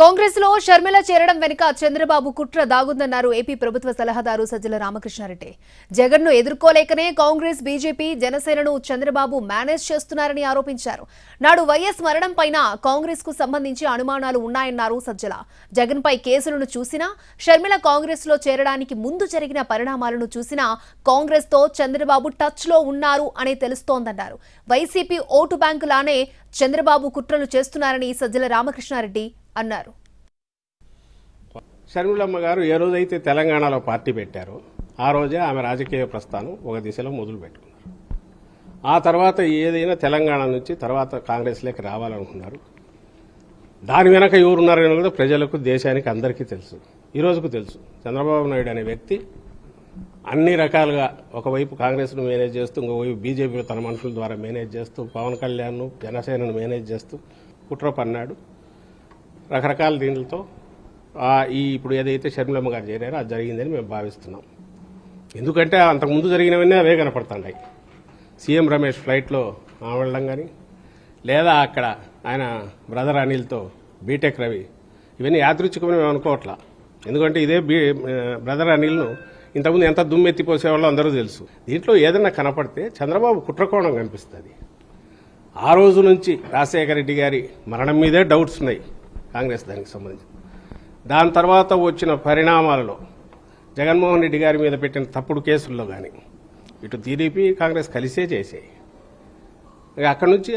కాంగ్రెస్లో షర్మిల చేరడం వెనుక చంద్రబాబు కుట్ర దాగుందన్నారు ఏపీ ప్రభుత్వ సలహాదారు సజ్జల రామకృష్ణారెడ్డి. జగన్ను ఎదుర్కోలేకనే కాంగ్రెస్ బీజేపీ జనసేనను చంద్రబాబు మేనేజ్ చేస్తున్నారని ఆరోపించారు. నాడు వైఎస్ మరణం పైన కాంగ్రెస్కు సంబంధించి అనుమానాలు ఉన్నాయన్నారు సజ్జల. జగన్ పై కేసులను చూసినా షర్మిల కాంగ్రెస్లో చేరడానికి ముందు జరిగిన పరిణామాలను చూసినా కాంగ్రెస్తో చంద్రబాబు టచ్లో ఉన్నారు అని తెలుస్తోందన్నారు. వైసీపీ ఓటు బ్యాంకు లానే చంద్రబాబు కుట్రలు చేస్తున్నారని సజ్జల రామకృష్ణారెడ్డి అన్నారు. షర్మిలమ్మ గారు ఏ రోజైతే తెలంగాణలో పార్టీ పెట్టారో ఆ రోజే ఆమె రాజకీయ ప్రస్థానం ఒక దిశలో మొదలు పెట్టుకున్నారు ఆ తర్వాత ఏదైనా తెలంగాణ నుంచి తర్వాత కాంగ్రెస్లోకి రావాలనుకున్నారు. దాని వెనక ఎవరున్నారని కూడా ప్రజలకు దేశానికి అందరికీ తెలుసు. ఈరోజుకు తెలుసు. చంద్రబాబు నాయుడు అనే వ్యక్తి అన్ని రకాలుగా ఒకవైపు కాంగ్రెస్ను మేనేజ్ చేస్తూ ఇంకోవైపు బీజేపీ తన మనుషుల ద్వారా మేనేజ్ చేస్తూ పవన్ కళ్యాణ్ను జనసేనను మేనేజ్ చేస్తూ కుట్ర పన్నాడు. రకరకాల దీనిలతో ఈ ఇప్పుడు ఏదైతే షర్మిలమ్మ గారు చేరారో అది జరిగిందని మేము భావిస్తున్నాం. ఎందుకంటే అంతకుముందు జరిగినవన్నీ అవే కనపడుతున్నాయి. సీఎం రమేష్ ఫ్లైట్లో వెళ్ళడం కానీ లేదా అక్కడ ఆయన బ్రదర్ అనిల్తో బీటెక్ రవి ఇవన్నీ యాదృచ్ఛికమని మేము అనుకోవట్లా. ఎందుకంటే ఇదే బీ బ్రదర్ అనిల్ను ఇంతకుముందు ఎంత దుమ్మెత్తిపోసేవాళ్ళు అందరూ తెలుసు. దీంట్లో ఏదైనా కనపడితే చంద్రబాబు కుట్రకోణం కనిపిస్తుంది. ఆ రోజు నుంచి రాజశేఖర రెడ్డి గారి మరణం మీదే డౌట్స్ ఉన్నాయి. కాంగ్రెస్ దానికి సంబంధించి. దాని తర్వాత వచ్చిన పరిణామాలలో జగన్మోహన్ రెడ్డి గారి మీద పెట్టిన తప్పుడు కేసుల్లో కానీ ఇటు టీడీపీ కాంగ్రెస్ కలిసే చేసాయి. అక్కడి నుంచి